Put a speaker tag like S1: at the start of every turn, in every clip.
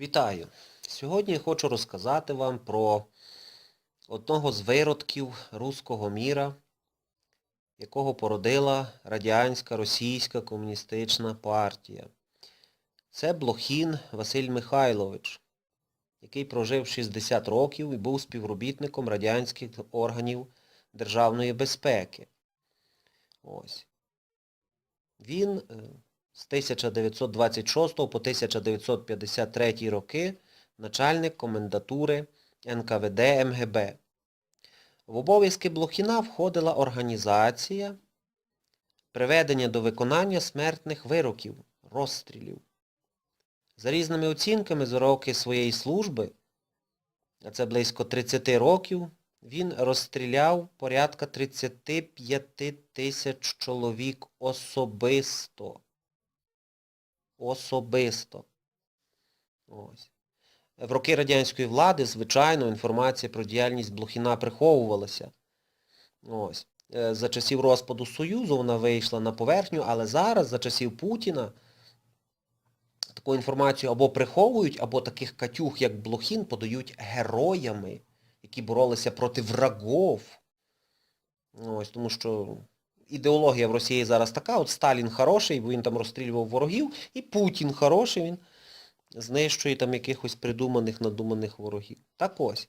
S1: Вітаю! Сьогодні я хочу розказати вам про одного з виродків руського міра, якого породила радянська російська комуністична партія. Це Блохін Василь Михайлович, який прожив 60 років і був співробітником радянських органів державної безпеки. Ось. Він е, з 1926 по 1953 роки начальник комендатури НКВД МГБ. В обов'язки Блохіна входила організація приведення до виконання смертних вироків, розстрілів. За різними оцінками за роки своєї служби, а це близько 30 років, він розстріляв порядка 35 тисяч чоловік особисто. Особисто. Ось. В роки радянської влади, звичайно, інформація про діяльність Блохіна приховувалася. Ось. Е, За часів розпаду Союзу вона вийшла на поверхню, але зараз, за часів Путіна, таку інформацію або приховують, або таких катюх, як Блохін, подають героями, які боролися проти врагов. Ось, тому що ідеологія в Росії зараз така, от Сталін хороший, бо він там розстрілював ворогів, і Путін хороший, він знищує там якихось придуманих, надуманих ворогів. Так ось.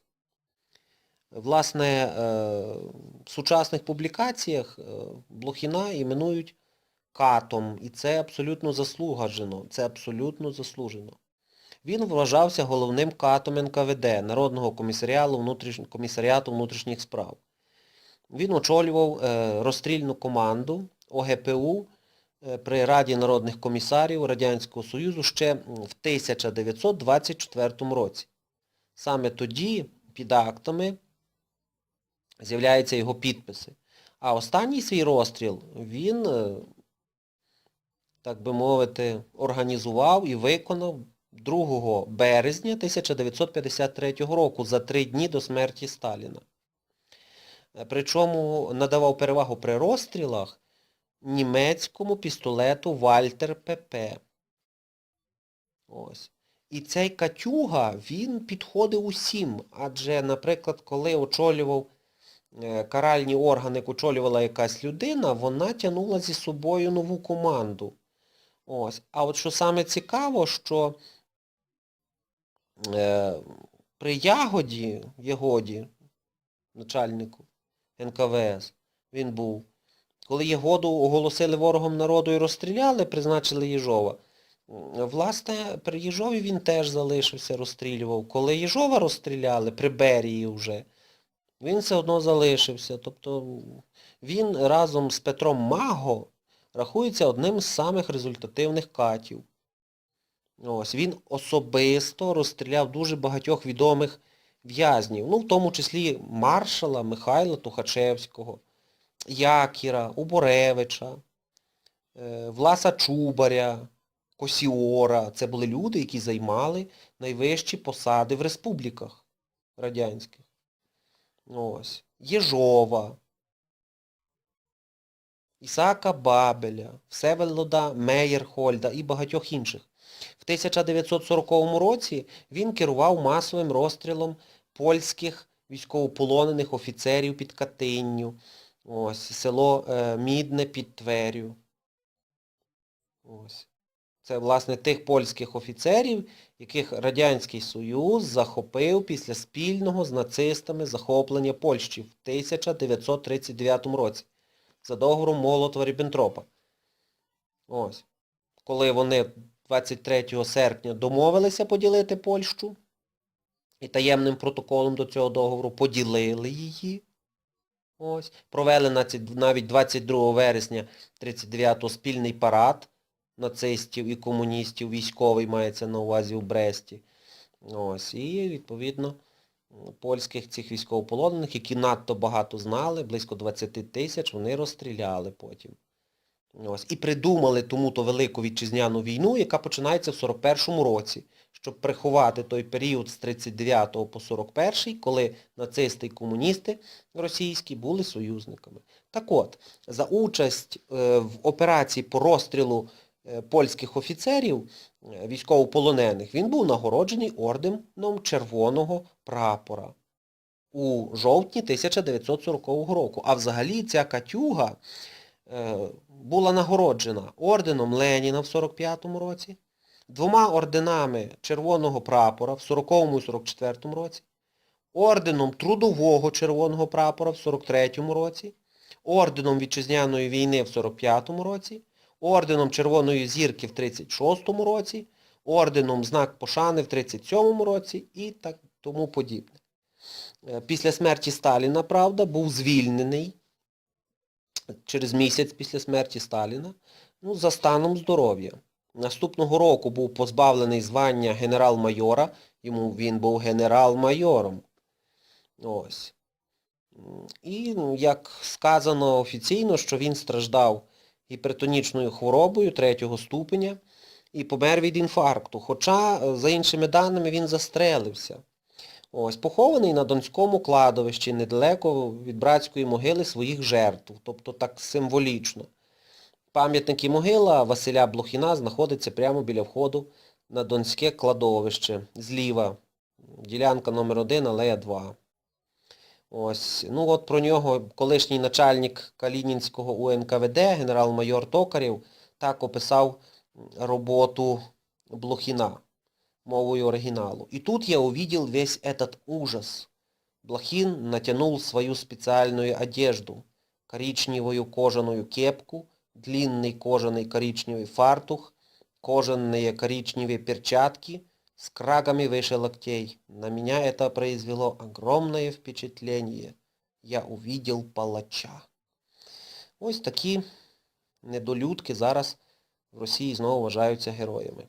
S1: Власне, е, в сучасних публікаціях е, Блохіна іменують катом, і це абсолютно заслугаджено, це абсолютно заслужено. Він вважався головним катом НКВД, Народного комісаріату внутрішніх справ. Він очолював е, розстрільну команду ОГПУ е, при Раді народних комісарів Радянського Союзу ще в 1924 році. Саме тоді під актами з'являються його підписи. А останній свій розстріл він, е, так би мовити, організував і виконав 2 березня 1953 року, за три дні до смерті Сталіна. Е, Причому надавав перевагу при розстрілах німецькому пістолету Вальтер ПП. Ось. І цей Катюга, він підходив усім. Адже, наприклад, коли очолював е, каральні органи, як очолювала якась людина, вона тягнула зі собою нову команду. Ось. А от що саме цікаво, що е, при Ягоді, Ягоді, начальнику НКВС, він був, коли Ягоду оголосили ворогом народу і розстріляли, призначили Єжова, власне, при Єжові він теж залишився, розстрілював. Коли Єжова розстріляли, при Берії вже, він все одно залишився. Тобто він разом з Петром Маго рахується одним з самих результативних катів. Ось, він особисто розстріляв дуже багатьох відомих в'язнів, ну, в тому числі маршала Михайла Тухачевського, Якіра, Уборевича, е, Власа Чубаря, Косіора. Це були люди, які займали найвищі посади в республіках радянських. Ось. Єжова, Ісака Бабеля, Всеволода Мейєрхольда і багатьох інших. В 1940 році він керував масовим розстрілом польських військовополонених офіцерів під Катинню, ось, село е, Мідне під Тверю. Ось. Це, власне, тих польських офіцерів, яких Радянський Союз захопив після спільного з нацистами захоплення Польщі в 1939 році за договором Молотова-Ріббентропа. Ось. Коли вони 23 серпня домовилися поділити Польщу і таємним протоколом до цього договору поділили її. Ось. Провели навіть 22 вересня 39-го спільний парад нацистів і комуністів, військовий мається на увазі у Бресті. Ось. І, відповідно, польських цих військовополонених, які надто багато знали, близько 20 тисяч, вони розстріляли потім. Ось. І придумали тому-то Велику Вітчизняну війну, яка починається в 41-му році, щоб приховати той період з 39 по 41, коли нацисти і комуністи російські були союзниками. Так от, за участь е, в операції по розстрілу е, польських офіцерів, е, військовополонених, він був нагороджений орденом Червоного прапора у жовтні 1940 року. А взагалі ця Катюга була нагороджена орденом Леніна в 45-му році, двома орденами Червоного прапора в 40-му і 44-му році, орденом Трудового Червоного прапора в 43-му році, орденом Вітчизняної війни в 45-му році, орденом Червоної зірки в 36-му році, орденом Знак Пошани в 37-му році і так тому подібне. Е, Після смерті Сталіна, правда, був звільнений через місяць після смерті Сталіна ну, за станом здоров'я. Наступного року був позбавлений звання генерал-майора, йому він був генерал-майором. Ось. І, ну, як сказано офіційно, що він страждав гіпертонічною хворобою третього ступеня і помер від інфаркту. Хоча, е, за іншими даними, він застрелився. Ось, похований на Донському кладовищі, недалеко від братської могили своїх жертв, тобто так символічно. Пам'ятник і могила Василя Блохіна знаходиться прямо біля входу на Донське кладовище. Зліва. Ділянка номер 1, алея 2. Ось. Ну от про нього колишній начальник Калінінського УНКВД, генерал-майор Токарєв, так описав роботу Блохіна мовою оригиналу. И тут я увидел весь этот ужас. Блохин натянул свою специальную одежду, коричневую кожаную кепку, длинный кожаный коричневый фартух, кожаные коричневые перчатки с крагами выше локтей. На меня это произвело огромное впечатление. Я увидел палача. Ось такі недолюдки зараз в Росії знову вважаються героями.